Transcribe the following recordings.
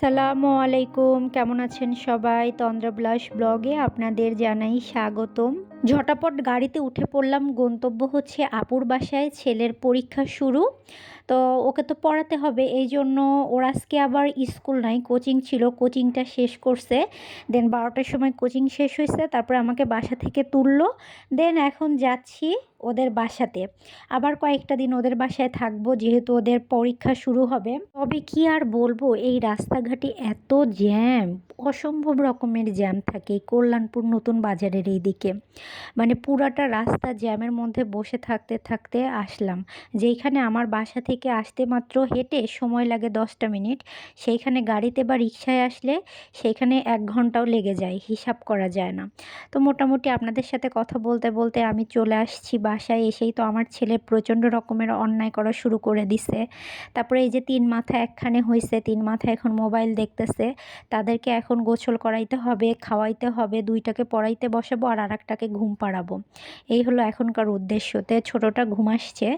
সালামু আলাইকুম, কেমন আছেন সবাই? তন্দ্রাবলাস ব্লগে আপনাদের জানাই স্বাগতম। ঝটাপট গাড়িতে উঠে পড়লাম, গন্তব্য হচ্ছে আপুর বাসায়, ছেলের পরীক্ষা শুরু। তো ওকে তো পড়াতে হবে। এই জন্য ওর আজকে আবার স্কুল নাই, কোচিং ছিল। কোচিংটা শেষ করছে। দেন বারোটার সময় কোচিং শেষ হয়েছে। তারপরে আমাকে বাসা থেকে তুললো। দেন এখন যাচ্ছি ওদের বাসাতে। আবার কয়েকটা দিন ওদের বাসায় থাকব, যেহেতু ওদের পরীক্ষা শুরু হবে। তবে কি আর বলব, এই রাস্তাঘাটে এত জ্যাম অসম্ভব রকমের জ্যাম থাকে কল্যাণপুর নতুন বাজারের এই দিকে মানে পুরাটা রাস্তা জ্যামের মধ্যে বসে থাকতে থাকতে আসলাম। যেইখানে আমার বাসা থেকে আসতে মাত্র হেঁটে সময় লাগে দশটা মিনিট। সেইখানে গাড়িতে বা রিক্সায় আসলে সেইখানে এক ঘন্টাও লেগে যায়, হিসাব করা যায় না। তো মোটামুটি আপনাদের সাথে কথা বলতে বলতে আমি চলে আসছি বাসায় এসেই তো আমার ছেলে প্রচণ্ড রকমের অন্যায় করা শুরু করে দিছে। তারপরে এই যে তিন মাথা একখানে হয়েছে তিন মাথা এখন মোবাইল দেখতেছে। তাদেরকে এখন গোসল করাইতে হবে, খাওয়াইতে হবে, দুইটাকে পড়াইতে বসাবো আর আর একটাকে ঘুম পাড়াবো। এই হলো এখনকার উদ্দেশ্যতে ছোটোটা ঘুম আসছে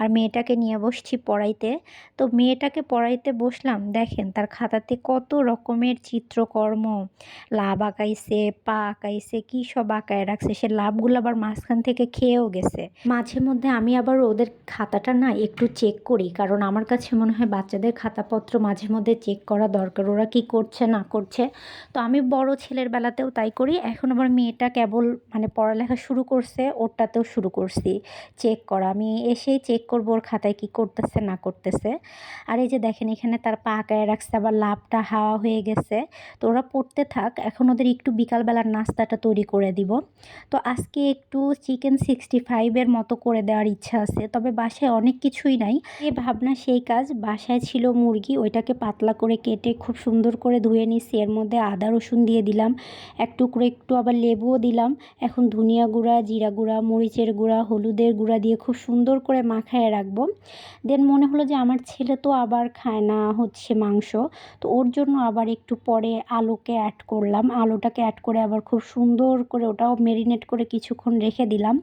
আর মেয়েটাকে নিয়ে বসছি পড়াইতে। তো মেয়েটাকে পড়াইতে বসলাম, দেখেন তার খাতাতে কত রকমের চিত্রকর্ম। লাভ আঁকাইছে, পা আঁকাইছে, কী সব আঁকায় রাখছে, সে লাভগুলো আবার মাঝখান থেকে খেয়েও গেছে। মাঝে মধ্যে আমি আবার ওদের খাতাটা না একটু চেক করি, কারণ আমার কাছে মনে হয় বাচ্চাদের খাতাপত্র মাঝে মধ্যে চেক করা দরকার, ওরা কি করছে, না করছে। তো আমি বড় ছেলের বেলাতেও তাই করি, এখন আবার মেয়েটা কেবল মানে পড়ালেখা শুরু করছে, ওরটাতেও শুরু করছি চেক করা। আমি এসেই চেক করব ওর খাতায় কি করতেছে। না করতেছে। আর এই যে দেখেন, এখানে তার পা আঁকায় রাখছে, আবার লাভটা হাওয়া হয়ে গেছে। তো ওরা পড়তে থাক, এখন ওদের একটু বিকালবেলার নাস্তাটা তৈরি করে দিব। তো আজকে একটু চিকেন সিক্সটি ফাইভের মতো করে দেওয়ার ইচ্ছা আছে, তবে বাসায় অনেক কিছুই নাই। এ ভাবনা, সেই কাজ। বাসায় ছিল মুরগি, ওইটাকে পাতলা করে কেটে খুব সুন্দর করে ধুয়ে নিচ্ছি এর মধ্যে আদা, রসুন দিয়ে দিলাম। এক টুকরো একটু আবার লেবুও দিলাম। এখন ধনিয়া গুঁড়া, জিরা গুঁড়া, মরিচের গুঁড়া, হলুদের গুঁড়া দিয়ে খুব সুন্দর করে মাখায় রাখব। দেন মনে হলো যে আমার ছেলে তো আবার খায় না হচ্ছে মাংস। তো ওর জন্য আবার একটু পরে আলুকে অ্যাড করলাম। আলুটাকে অ্যাড করে আবার খুব সুন্দর করে ওটাও মেরিনেট করে কিছুক্ষণ রেখে দিলাম।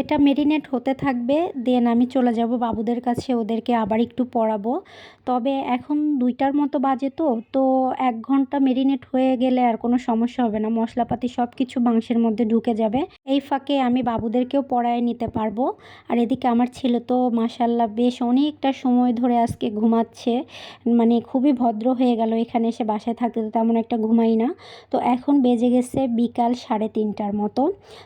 এটা মেরিনেট হতে থাকবে, দেন আমি চলে যাব বাবুদের কাছে, ওদেরকে আবার একটু পড়াবো। তবে এখন দুইটার মতো বাজে তো তো এক ঘণ্টা মেরিনেট হয়ে গেলে আর কোনো সমস্যা হবে না, মশলাপাতি সব কিছু মাংসের মধ্যে ঢুকে যাবে। এই ফাঁকে আমি বাবুদেরকেও পড়ায় নিতে পারব। আর এদিকে আমার ছেলে তো মাসাল্লাহ বেশ অনেকটা সময় ধরে আজকে ঘুমাচ্ছে মানে খুবই ভদ্র হয়ে গেল, এখানে এসে বাসায় থাকতে তো তেমন একটা ঘুমাই না। তো এখন বেজে গেছে বিকাল সাড়ে তিনটার মতো।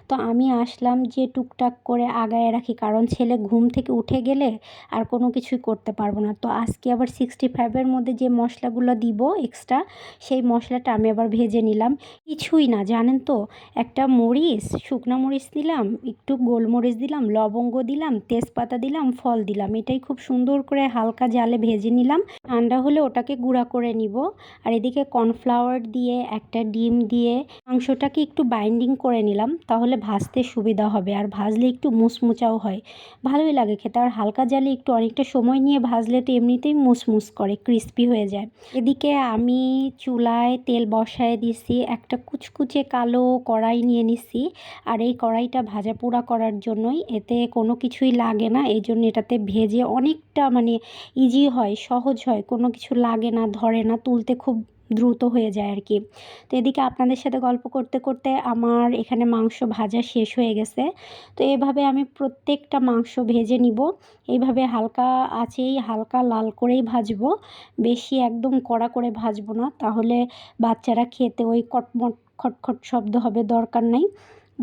তো আমি আসলাম যে টুকটাক করে আগায় রাখি। কারণ ছেলে ঘুম থেকে উঠে গেলে আর কোনো কিছুই করতে পারব না। তো আজকে আবার সিক্সটি ফাইভের মধ্যে যে মশলাগুলো দিব এক্সট্রা সেই মশলাটা আমি আবার ভেজে নিলাম। কিছুই না, জানেন তো? একটা মরিচ, শুকনো মরিচ দিলাম, একটু গোলমরিচ দিলাম, লবঙ্গ দিলাম, তেজপাতা দিলাম, ফল দিলাম। এটাই খুব সুন্দর করে হালকা জালে ভেজে নিলাম। ঠান্ডা হলে ওটাকে গুঁড়া করে নিব। আর এদিকে কর্নফ্লাওয়ার দিয়ে, একটা ডিম দিয়ে, মাংসটাকে একটু বাইন্ডিং করে নিলাম, তাহলে ভাজতে সুবিধা হবে। আর ভাজলে একটু মুচমুচাও হয়। ভালোই লাগে খেতে। আর হালকা জালে একটু অনেকটা সময় নিয়ে ভাজলে তো এমনিতেই মুসমুস করে ক্রিস্পি হয়ে যায়। এদিকে আমি চুলায় তেল বসায় দিছি একটা কুচকুচে কালো কড়াই নিয়ে নিছি। আর এই কড়াইটা ভাজা পোড়া করার জন্যই, এতে কোনো কিছুই লাগে না। এই জন্য এটাতে ভেজে অনেকটা মানে ইজি হয়, সহজ হয়, কোনো কিছু লাগে না, ধরে না, তুলতে খুব দ্রুত হয়ে যায় আর কি। তো এদিকে আপনাদের সাথে গল্প করতে করতে আমার এখানে মাংস ভাজা শেষ হয়ে গেছে। তো এভাবে আমি প্রত্যেকটা মাংস ভেজে নিব। এইভাবে হালকা আছেই হালকা লাল করেই ভাজবো। বেশি একদম কড়া করে ভাজবো না। তাহলে বাচ্চারা খেতে ওই কটমট, খটখট শব্দ হবে দরকার নাই।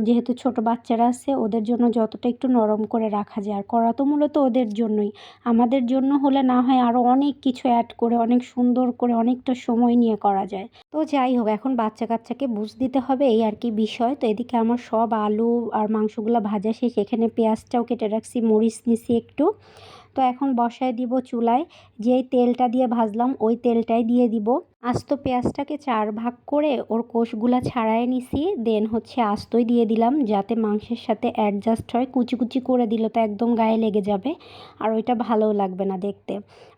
যেহেতু ছোট বাচ্চারা আছে, ওদের জন্য যতটা একটু নরম করে রাখা যায়। আর করা তো মূলত ওদের জন্যই। আমাদের জন্য হলে না হয় আরও অনেক কিছু অ্যাড করে, অনেক সুন্দর করে, অনেকটা সময় নিয়ে করা যায়। তো যাই হোক, এখন বাচ্চা কাচ্চাকে বুঝ দিতে হবে, এই আর কি বিষয়। তো এদিকে আমার সব আলু আর মাংসগুলো ভাজা শেষ। এখানে পেঁয়াজটাও কেটে রাখছি, মরিচ নিছি একটু। তো এখন বসায় দিব চুলায়। যেই তেলটা দিয়ে ভাজলাম, ওই তেলটাই দিয়ে দিব। আস্ত পেঁয়াজটাকে চার ভাগ করে ওর কোষগুলা ছাড়াই নিছি দেন হচ্ছে আস্তই দিয়ে দিলাম, যাতে মাংসের সাথে অ্যাডজাস্ট হয়। কুচি কুচি করে দিলে তো একদম গায়ে লেগে যাবে, আর ওইটা ভালোও লাগবে না দেখতে।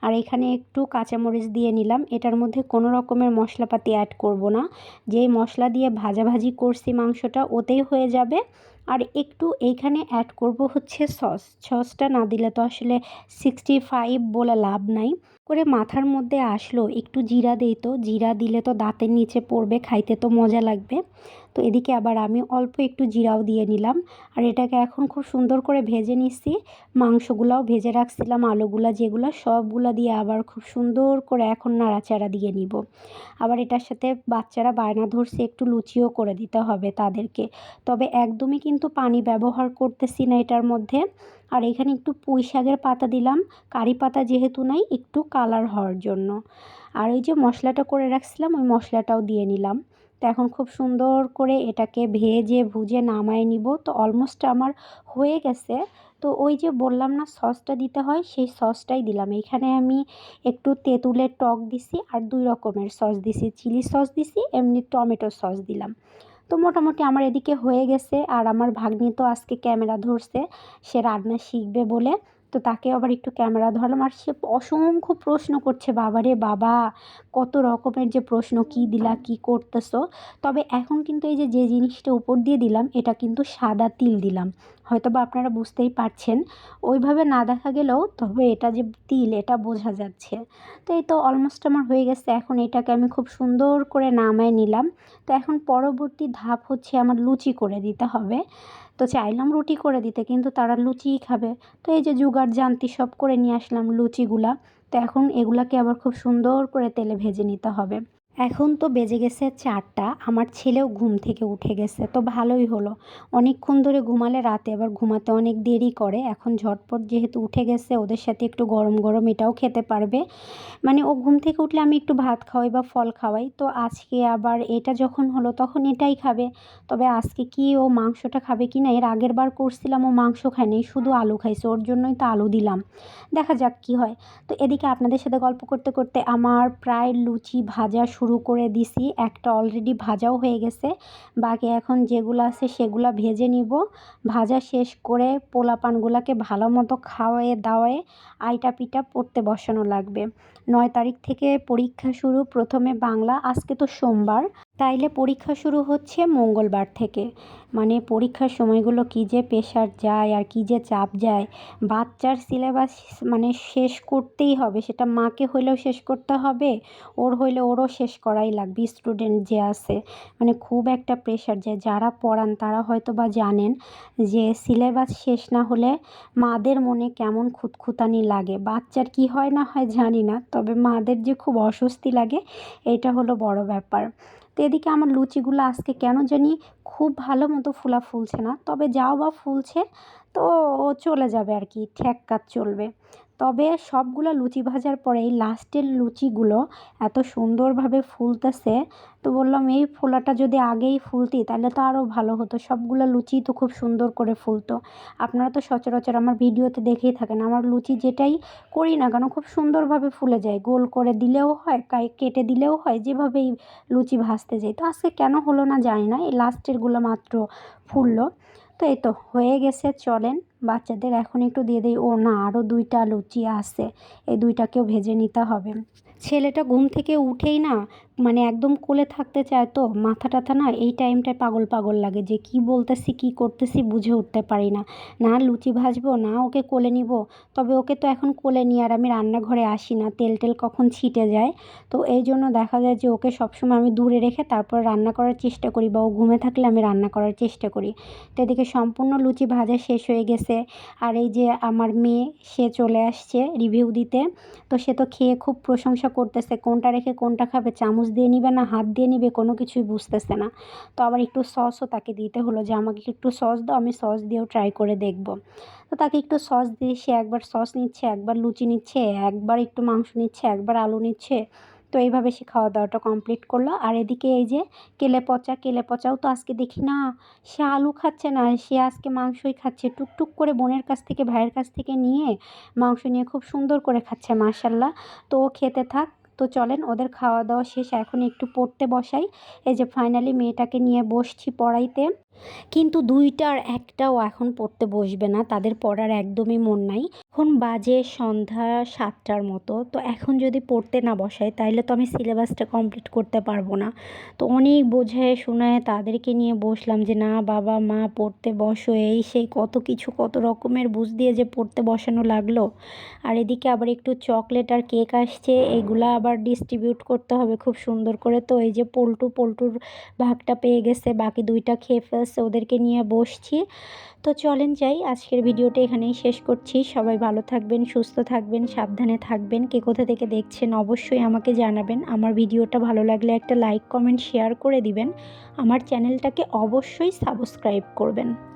আর এখানে একটু কাঁচামরিচ দিয়ে নিলাম, এটার মধ্যে কোনো রকমের মশলাপাতি অ্যাড করব না। যেই মশলা দিয়ে ভাজাভাজি করছি মাংসটা, ওতেই হয়ে যাবে। আর একটু এইখানে অ্যাড করব হচ্ছে সস সসটা না দিলে তো আসলে সিক্সটি ফাইভ বলে লাভ নাই। করে মাথার মধ্যে আসলো, একটু জিরা দেই তো, জিরা দিলে তো দাঁতের নিচে পড়বে, খাইতে তো মজা লাগবে। তো এদিকে আবার আমি অল্প একটু জিরাও দিয়ে নিলাম। আর এটাকে এখন খুব সুন্দর করে ভেজে নিচ্ছি। মাংসগুলাও ভেজে রাখছিলাম, আলুগুলা যেগুলো, সবগুলা দিয়ে আবার খুব সুন্দর করে এখন নাড়াচাড়া দিয়ে নিব। আবার এটার সাথে বাচ্চারা বায়না ধরছে, একটু লুচিও করে দিতে হবে তাদেরকে। তবে একদমই কিন্তু পানি ব্যবহার করতেছি না এটার মধ্যে। আর এখানে একটু পুঁই শাকের পাতা দিলাম। কারি পাতা যেহেতু নাই, একটু কালার হওয়ার জন্য। আর ওই যে মশলাটা করে রাখছিলাম, ওই মশলাটাও দিয়ে নিলাম। তো এখন খুব সুন্দর করে এটাকে ভেজে ভুজে নামায় নিব। তো অলমোস্ট আমার হয়ে গেছে। তো ওই যে বললাম না, সসটা দিতে হয়, সেই সসটাই দিলাম। এখানে আমি একটু তেঁতুলের টক দিছি আর দুই রকমের সস দিছি। চিলি সস দিছি, এমনি টমেটো সস দিলাম। তো মোটামুটি আমার এদিকে হয়ে গেছে আর আমার ভাগ্নি তো আজকে ক্যামেরা ধরছে, সে রান্না শিখবে বলে। তো তাকে আবার একটু ক্যামেরা ধরলাম। আর সে অসংখ্য প্রশ্ন করছে, বাবারে বাবা, কত রকমের যে প্রশ্ন, কি দিলা, কি করতেছো? তবে এখন কিন্তু এই যে যে জিনিসটা উপর দিয়ে দিলাম, এটা কিন্তু সাদা তিল দিলাম। হয়তো বা আপনারা বুঝতেই পারছেন, ওইভাবে না দেখা গেলেও তবে এটা যে তিল, এটা বোঝা যাচ্ছে। তো এই তো অলমোস্ট আমার হয়ে গেছে, এখন এটাকে আমি খুব সুন্দর করে নামায় নিলাম। তো এখন পরবর্তী ধাপ হচ্ছে আমার লুচি করে দিতে হবে। তো চাইলাম রুটি করে দিতে, কিন্তু তারা লুচিই খাবে। তো এই যে জুগার জানতি সব করে নিয়ে আসলাম লুচিগুলা। তো এখন এগুলাকে আবার খুব সুন্দর করে তেলে ভেজে নিতে হবে। এখন তো বেজে গেছে চারটা, আমার ছেলেও ঘুম থেকে উঠে গেছে, তো ভালোই হলো। অনেকক্ষণ ধরে ঘুমালে রাতে, আবার ঘুমাতে অনেক দেরি করে। এখন ঝটপট যেহেতু উঠে গেছে, ওদের সাথে একটু গরম গরম এটাও খেতে পারবে। মানে ও ঘুম থেকে উঠলে আমি একটু ভাত খাওয়াই বা ফল খাওয়াই। তো আজকে আবার এটা যখন হলো, তখন এটাই খাবে। তবে আজকে কি ও মাংসটা খাবে কি না, এর আগের বার করছিলাম ও মাংস খায় খায়নি, শুধু আলু খাইছে, ওর জন্যই তো আলু দিলাম। দেখা যাক কি হয়। তো এদিকে আপনাদের সাথে গল্প করতে করতে আমার প্রায় লুচি ভাজা শুরু করে দিছি। একটা অলরেডি ভাজাও হয়ে গেছে। বাকি এখন যেগুলো আছে সেগুলো ভেজে নিব। ভাজা শেষ করে পোলাপানগুলোকে ভালো মতো খাওয়ায়ে দাওয়ায়ে আইটা পিটা পড়তে বসানো লাগবে। নয় তারিখ থেকে পরীক্ষা শুরু। প্রথমে বাংলা, আজকে তো সোমবার। তাইলে পরীক্ষা শুরু হচ্ছে মঙ্গলবার থেকে। মানে পরীক্ষার সময়গুলো কী যে প্রেশার যায় আর কী যে চাপ যায়, বাচ্চার সিলেবাস মানে শেষ করতেই হবে। সেটা মাকে হইলেও শেষ করতে হবে, ওর হইলে ওরও শেষ করাই লাগবে স্টুডেন্ট যে আছে। মানে খুব একটা প্রেশার যায় যারা পড়ান তারা হয়তো বা জানেন যে সিলেবাস শেষ না হলে মাদের মনে কেমন খুঁতখুতানি লাগে। বাচ্চার কি হয় না হয় জানি না, তবে মাদের যে খুব অস্বস্তি লাগে, এটা হলো বড় ব্যাপার। তো এদিকে আমার লুচিগুলো আজকে কেন জানি খুব ভালো মতো ফুলা ফুলছে না। তবে যাও বা ফুলছে, তো ও চলে যাবে আর কি ঠ্যাক কাজ চলবে। তবে সবগুলো লুচি ভাজার পরে এই লাস্টের লুচিগুলো এত সুন্দরভাবে ফুলতেছে, তো বললাম, এই ফোলাটা যদি আগেই ফুলতি, তাহলে তো আরও ভালো হতো। সবগুলো লুচি তো খুব সুন্দর করে ফুলতো। আপনারা তো সচরাচর আমার ভিডিওতে দেখেই থাকেন, আমার লুচি যেটাই করি না কেন, খুব সুন্দরভাবে ফুলে যায়। গোল করে দিলেও হয় কেটে দিলেও হয়, যেভাবেই লুচি ভাজতে যাই। তো আজকে কেন হলো না জানি না, এই লাস্টেরগুলো মাত্র ফুললো। তো এই তো, হয়ে গেছে, চলেন। বাচ্চাদের এখন একটু দিয়ে দিই। ও না আরও দুইটা লুচি আছে। এই দুইটাকেও ভেজে নিতে হবে। ছেলেটা ঘুম থেকে উঠেই না মানে একদম কোলে থাকতে চায় তো, মাথা টাথা না, এই টাইমটায় পাগল পাগল লাগে যে কি বলতেছি, কি করতেছি বুঝে উঠতে পারি না। না লুচি ভাজবো, না ওকে কোলে নিব, তবে ওকে তো এখন কোলে নিয়ে আর আমি রান্নাঘরে আসি না। তেল টেল কখন ছিটে যায়। তো এই জন্য দেখা যায় যে ওকে সবসময় আমি দূরে রেখে তারপর রান্না করার চেষ্টা করি বা ও ঘুমে থাকলে আমি রান্না করার চেষ্টা করি। তো এদিকে সম্পূর্ণ লুচি ভাজা শেষ হয়ে গেছে। আর এই যে আমার মেয়ে, সে চলে আসছে রিভিউ দিতে। তো সে তো খেয়ে খুব প্রশংসা করতেছে, কোনটা রেখে কোনটা খাবে, চামচ দিয়ে নিবে না, হাত দিয়ে নিবে, কোনো কিছুই বুঝতেছে না। তো আবার একটু সসও তাকে দিতে হলো যে, আমাকে একটু সস দাও, আমি সস দিয়েও ট্রাই করে দেখব। তো তাকে একটু সস দিয়ে সে একবার সস নিচ্ছে, একবার লুচি নিচ্ছে, একবার একটু মাংস নিচ্ছে, একবার আলু নিচ্ছে। তো এইভাবে সে খাওয়া দাওয়াটা কমপ্লিট করল। আর এদিকে এই যে কেলে পচা, কেলে পচাও তো আজকে দেখি না। সে আলু খাচ্ছে না, সে আজকে মাংসই খাচ্ছে। টুকটুক করে বোনের কাছ থেকে, ভাইয়ের কাছ থেকে নিয়ে মাংস নিয়ে খুব সুন্দর করে খাচ্ছে মার্শাল্লাহ তো ও খেতে থাক। তো চলেন, ওদের খাওয়া দাওয়া শেষ। এখন একটু পড়তে বসাই। এই যে ফাইনালি মেয়েটাকে নিয়ে বসছি পড়াইতে। কিন্তু দুইটার একটাও এখন পড়তে বসবে না, তাদের পড়ার একদমই মন নাই। এখন বাজে সন্ধ্যা সাতটার মতো, তো এখন যদি পড়তে না বসায় তাহলে তো আমি সিলেবাসটা কমপ্লিট করতে পারব না। তো অনেক বোঝায় শোনায়, তাদেরকে নিয়ে বসলাম যে, না বাবা, মা, পড়তে বসো, এই সেই কত কিছু, কত রকমের বুঝ দিয়ে যে পড়তে বসানো লাগল। আর এদিকে আবার একটু চকলেট আর কেক আসছে, এগুলা আবার ডিস্ট্রিবিউট করতে হবে খুব সুন্দর করে। তো এই যে পল্টু, পল্টুর ভাগটা পেয়ে গেছে, বাকি দুইটা খেয়ে ফেলছে। ওদেরকে নিয়ে বসছি। তো চলেন যাই, আজকের ভিডিওটা এখানেই শেষ করছি। সবাই ভালো থাকবেন, সুস্থ থাকবেন, সাবধানে থাকবেন। কে কোথা থেকে দেখছেন অবশ্যই আমাকে জানাবেন। আমার ভিডিওটা ভালো লাগলে একটা লাইক, কমেন্ট, শেয়ার করে দিবেন। আমার চ্যানেলটাকে অবশ্যই সাবস্ক্রাইব করবেন।